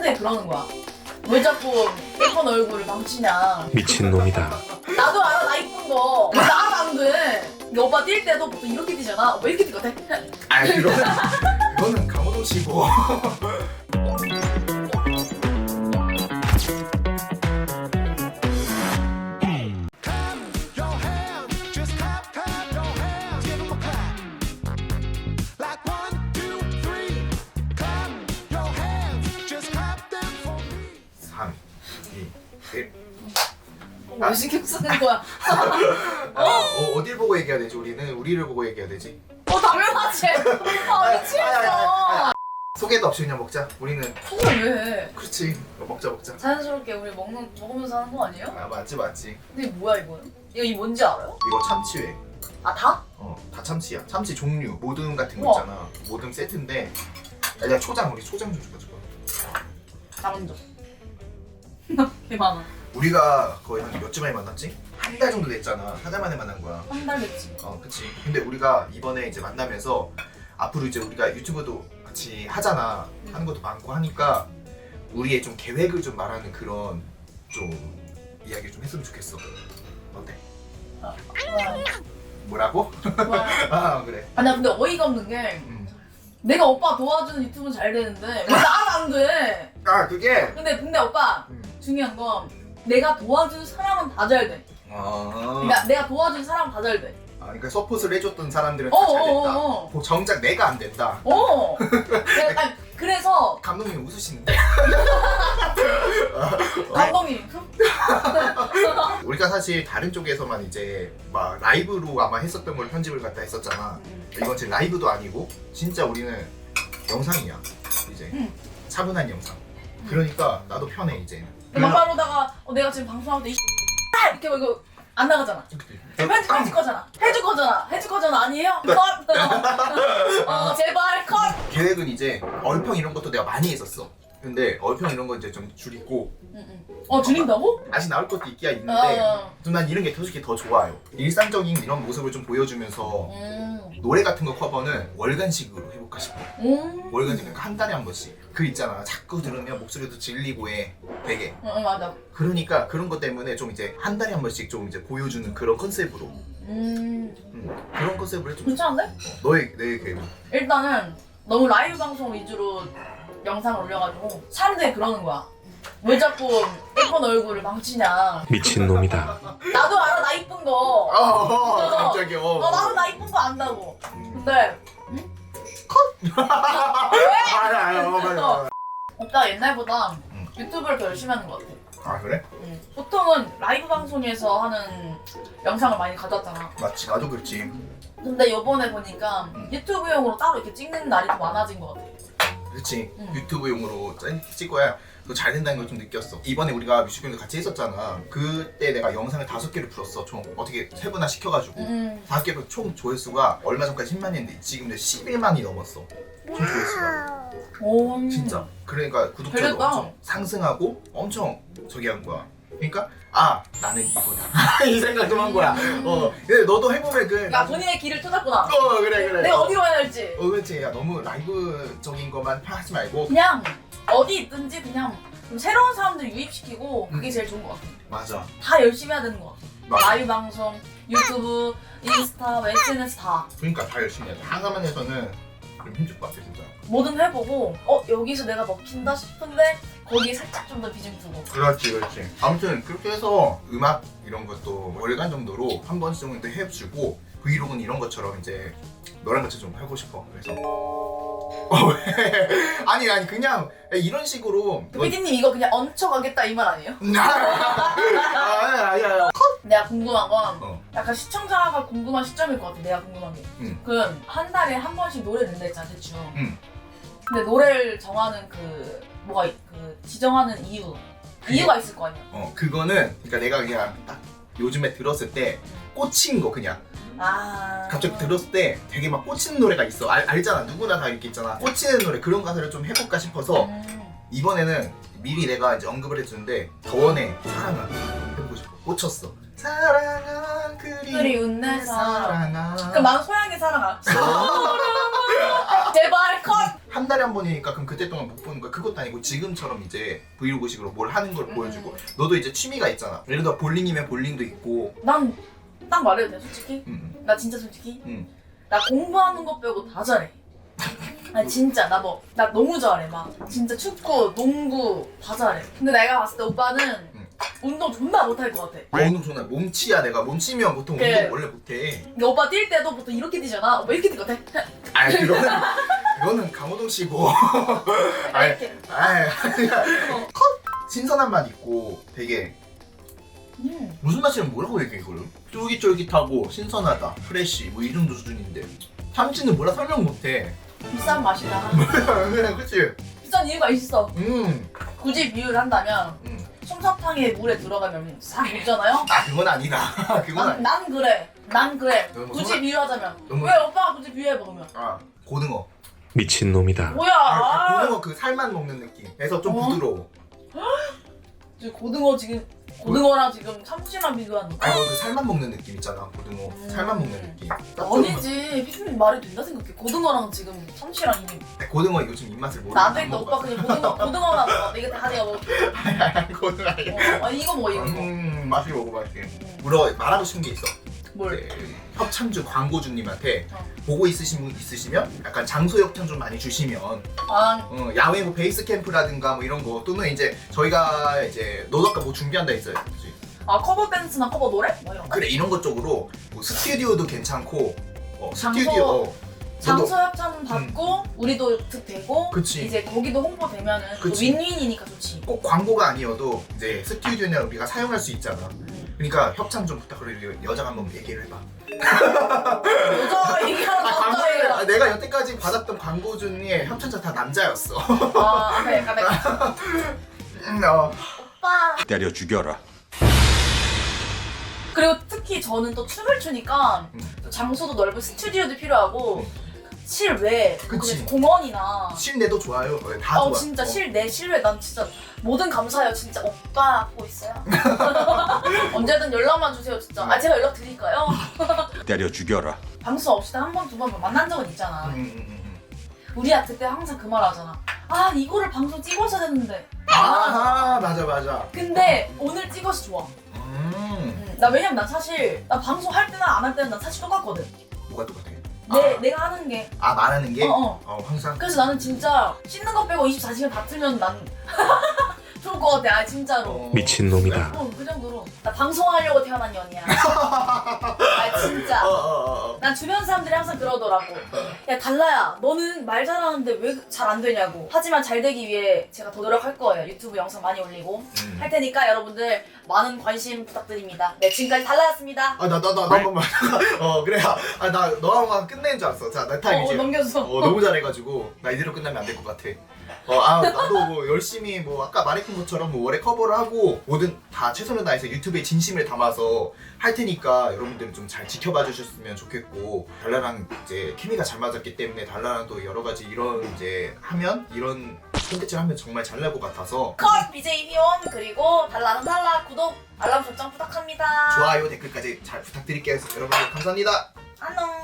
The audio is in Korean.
사람들이 그러는 거야. 왜 자꾸 예쁜 얼굴을 망치냐. 미친놈이다. 나도 알아 나 이쁜 거. 나도 안 돼. 근데 오빠 뛸 때도 보통 이렇게 뛰잖아. 오빠 이렇게 뛰거든. 아 그거는 그거는 강호동 씨고. 왜 신경 쓰는 거야? 아, 어, 어딜 보고 얘기해야 되지? 우리는 우리를 보고 얘기해야 되지. 어 당연하지. 아 미치겠어. 소개도 없이 그냥 먹자. 우리는 정말 왜 해? 그렇지. 어, 먹자 먹자. 자연스럽게 우리 먹는 먹으면서 하는 거 아니에요? 아 맞지 맞지. 근데 이게 뭐야 이거는? 이거 이 뭔지 알아요? 이거 참치회. 아 다? 어, 다 참치야. 참치 종류, 모듬 같은 거 우와. 있잖아. 모듬 세트인데. 야, 야 초장 우리 초장 좀 줘봐 줘봐. 나 먼저. 개 많아. 우리가 거의 한 몇 주 만에 만났지? 한 달 정도 됐잖아. 한 달 만에 만난 거야. 한 달 됐지. 어, 그치. 근데 우리가 이번에 이제 만나면서 앞으로 이제 우리가 유튜브도 같이 하잖아. 하는 것도 많고 하니까 우리의 좀 계획을 좀 말하는 그런 좀 이야기를 좀 했으면 좋겠어. 어때? 와, 뭐라고? 와. 아, 그래. 아니야 근데 어이가 없는 게 음. 내가 오빠 도와주는 유튜브는 잘 되는데 왜 나는 안 돼? 아, 그게. 근데 근데 오빠 음. 중요한 건 내가 도와준 사람은 다 잘 돼. 아, 그러니까 내가 도와준 사람 다 잘 돼. 아, 그러니까 서포트를 해줬던 사람들은 어, 다잘 됐다. 어, 어, 뭐 정작 내가 안 됐다. 어. 그래, 아니, 그래서 감독님 웃으시는데 감독님 우리가 사실 다른 쪽에서만 이제 막 라이브로 아마 했었던 걸 편집을 갖다 했었잖아. 이건 지금 라이브도 아니고 진짜 우리는 영상이야 이제 응. 차분한 영상. 그러니까 나도 편해 이제. 막 바로다가 어, 내가 지금 방송할 때 이, 이렇게 뭐 이거 안 나가잖아. 편집 해줄 거잖아. 해줄 거잖아. 해줄 거잖아. 아니에요? 컷. 어 제발 컷. 계획은 이제 얼평 이런 것도 내가 많이 했었어. 근데 얼평 이런 거 이제 좀 줄이고 응, 응. 어 줄인다고? 다시 나올 것도 있기야 있는데 어. 좀난 이런 게 솔직히 더 좋아요. 일상적인 이런 모습을 좀 보여주면서 음. 노래 같은 거 커버는 월간식으로 해볼까 싶어. 음. 월간식 그러니까 한 달에 한 번씩. 그 있잖아. 자꾸 들으면 목소리도 질리고 해. 되게. 응, 응 맞아. 그러니까 그런 것 때문에 좀 이제 한 달에 한 번씩 좀 이제 보여주는 그런 컨셉으로 음. 음, 그런 컨셉을 해좀 괜찮은데? 너의 내 계획은 일단은 너무 라이브 방송 위주로 영상을 올려가지고 사람들이 그러는 거야. 왜 자꾸 예쁜 얼굴을 망치냐. 미친 놈이다. 나도 알아 나 이쁜 거. 어, 갑자기 어. 어 나도 나 이쁜 거 안다고. 근데 아니 아니 어, 맞아, 맞아. 오빠 옛날보다 응. 유튜브를 더 열심히 하는 것 같아. 아 그래? 응. 보통은 라이브 방송에서 하는 영상을 많이 가져왔잖아. 맞지 나도 그렇지 근데 요번에 보니까 응. 유튜브용으로 따로 이렇게 찍는 날이 더 많아진 것 같아. 그렇지 응. 유튜브용으로 짠- 찍어야. 더 잘 된다는 걸 좀 느꼈어. 이번에 우리가 뮤직비디오 같이 했었잖아. 그때 내가 영상을 다섯 개를 풀었어 총. 어떻게 세분화 시켜가지고. 응. 다섯 개로 총 조회수가 얼마 전까지 10만이었는데 지금 이제 11만이 넘었어. 총 조회수가. 오. 진짜. 그러니까 구독자도. 엄청 상승하고 엄청 저기 한 거야 그러니까 아 나는 이거다 이 생각 좀 한 거야 어 근데 너도 해보면 그 야 본인의 길을 찾았구나. 어 그래 그래 내가 어디로 가야 할지. 어 그렇지 야 너무 라이브적인 것만 하지 말고 그냥 어디 있든지 그냥 좀 새로운 사람들 유입시키고 그게 음. 제일 좋은 것 같아. 맞아 다 열심히 해야 되는 것 같아. 맞아 라이브 방송, 유튜브, 인스타, SNS 다 그러니까 다 열심히 해야 돼 하나만 해서는 좀 힘들 것 같아 진짜 뭐든 해보고 어 여기서 내가 먹힌다 싶은데 거기에 살짝 좀 더 비중 두고. 그렇지 그렇지 아무튼 그렇게 해서 음악 이런 것도 월간 정도로 한 번씩 정도 해주고 브이로그는 이런 것처럼 이제 너랑 같이 좀 하고 싶어 그래서 어, 왜? 아니 아니 그냥 이런 식으로 그 PD님 이거 그냥 얹혀가겠다 이 말 아니에요? 아야 아야 내가 궁금한 건 어. 약간 시청자가 궁금한 시점일 것 같아. 내가 궁금한 게. 응. 그한 달에 한 번씩 노래 낸다 했잖아 대충. 응. 근데 노래를 정하는 그 뭐가 있- 그 지정하는 이유 이유가 있을 거 아니야. 어 그거는 그러니까 내가 그냥 딱 요즘에 들었을 때 꽂힌 거 그냥 아. 갑자기 들었을 때 되게 막 꽂히는 노래가 있어 알, 알잖아 누구나 다 이렇게 있잖아 꽂히는 노래 그런 가사를 좀 해볼까 싶어서 음. 이번에는 미리 내가 이제 언급을 해주는데 더원의 사랑아 해보고 싶어 꽂혔어 사랑아 그리운 내내 사랑. 사랑아 그럼 소양이 사랑아. 제발 컷. 한 달에 한 번이니까 그럼 그때 동안 못 보는 거야 그것도 아니고 지금처럼 이제 브이로그식으로 뭘 하는 걸 음. 보여주고 너도 이제 취미가 있잖아 예를 들어 볼링이면 볼링도 있고 난 딱 말해도 돼 솔직히? 음, 나 진짜 솔직히? 음. 나 공부하는 것 빼고 다 잘해. 아니 진짜 나 뭐 나 너무 잘해 막 진짜 축구, 농구 다 잘해. 근데 내가 봤을 때 오빠는 음. 운동 존나 못할 것 같아. 어, 운동 좋아 몸치야 내가 몸치면 보통 그래. 운동 원래 못해 오빠 뛸 때도 보통 이렇게 뛰잖아. 오빠 이렇게 뛰거든. 아 그거는 그거는 강호동 씨고 아, 이렇게. 아. 신선한 맛 있고 되게 음. 무슨 맛이면 뭐라고 얘기해 이거를 쫄깃쫄깃하고 신선하다 프레쉬 뭐이 정도 수준인데 참치는 뭐라 설명 못해 비싼 맛이다. 그냥 그치 비싼 이유가 있어. 음, 굳이 비유를 한다면 음. 솜사탕에 물에 들어가면 싹 묻잖아요. 아 그건 아니다 그건 난, 아니 난 그래. 난 그래. 너무 굳이 솜사- 비유하자면. 너무- 왜 오빠가 굳이 비유해봐 그러면? 아 고등어 미친놈이다. 뭐야? 아, 고등어 그 살만 먹는 느낌에서 좀 어? 부드러워 지금 고등어 지금 고등어랑 지금 참치랑 비교하는 거. 아니 그 살만 먹는 느낌 있잖아. 고등어 음. 살만 먹는 느낌. 딱 좀- 아니지. 피디님 말이 된다 생각해. 고등어랑 지금 참치랑 이미 고등어 요즘 입맛을 모르고 나도 있다 오빠 그냥 고등어 고등어나 먹어. 이게 다 내가 먹을게. 고등어 아니야. 어, 아니 이거 먹어 이거 먹어. 음 맛있게 먹어볼게. 음. 물어 말하고 싶은 게 있어 뭘? 네, 협찬주 광고주님한테 어. 보고 있으신 분 있으시면 약간 장소 협찬 좀 많이 주시면 아 어, 야외 뭐 베이스 캠프라든가 뭐 이런 거 또는 이제 저희가 이제 너덕가 뭐 준비한다 했어요 그치? 아 커버 댄스나 커버 노래? 뭐 이런 거? 그래 이런 것 쪽으로 뭐 스튜디오도 괜찮고 어, 장소- 스튜디오 어, 장소 협찬 받고 우리도 득되고 그치. 이제 거기도 홍보되면은 또 그치. 윈윈이니까 좋지 꼭 광고가 아니어도 이제 스튜디오나 우리가 사용할 수 있잖아 음. 그러니까 협찬 좀 부탁을 해 여자가 한번 얘기를 해봐. 여자가 얘기하는 아, 광고를 아, 남자애가 내가 여태까지 받았던 광고 중에 협찬자 다 남자였어. 아 약간 약간 음, 어. 오빠. 때려 죽여라. 그리고 특히 저는 또 춤을 추니까 음. 또 장소도 넓은 스튜디오도 필요하고 실외 그치. 공원이나. 실내도 좋아요. 네, 다 어 좋아. 진짜 어. 실내 실외 난 진짜 뭐든 감사해요. 진짜 오빠 보고 있어요. 언제든 연락만 주세요 진짜. 아 제가 연락 드릴까요? 때려 죽여라. 방송 없이 한 번 두 번 만난 적은 있잖아. 음, 음, 음, 음. 우리야 그때 항상 그 말 하잖아. 아 이거를 방송 찍어서 됐는데. 아 맞아 맞아. 근데 오늘 찍어서 좋아. 음. 음, 나 왜냐면 난 사실 나 방송 할 때나 안 할 때는 난 사실 똑같거든. 뭐가 똑같아 내, 아. 내가 하는 게 아 말하는 게? 어, 어. 어, 항상 그래서 나는 진짜 씻는 거 빼고 24시간 다 틀면 난 좋을 것 같아 아 진짜로 어, 미친놈이다. 어, 그 정도로 나 방송하려고 태어난 년이야 아 진짜 어, 어, 어, 어. 난 주변 사람들이 항상 그러더라고 야 달라야 너는 말 잘하는데 왜 잘 안 되냐고 하지만 잘 되기 위해 제가 더 노력할 거예요 유튜브 영상 많이 올리고 음. 할 테니까 여러분들 많은 관심 부탁드립니다 네 지금까지 달라였습니다 아, 나, 나, 나, 나, 한 번만. 어, 그래. 아, 나, 너랑 끝낸 줄 알았어. 자, 내 어, 타임 어 이제. 넘겨줘 어, 너무 잘해가지고. 나 이대로 끝나면 안 될 것 같아. 어, 아, 나도 뭐 열심히 뭐 아까 말했 던 것처럼 뭐 월에 커버를 하고 뭐든 다 최선을 다해서 유튜브에 진심을 담아서 할 테니까 여러분들 좀잘 지켜봐 주셨으면 좋겠고 달라랑 이제 케미가 잘 맞았기 때문에 달라랑 또 여러 가지 이런 이제 하면 이런 콘텐츠를 하면 정말 잘 날 것 같아서 컷 BJ 희원 그리고 달라는 달라 구독 알람 설정 부탁합니다. 좋아요 댓글까지 잘 부탁드릴게요. 여러분 감사합니다. 안녕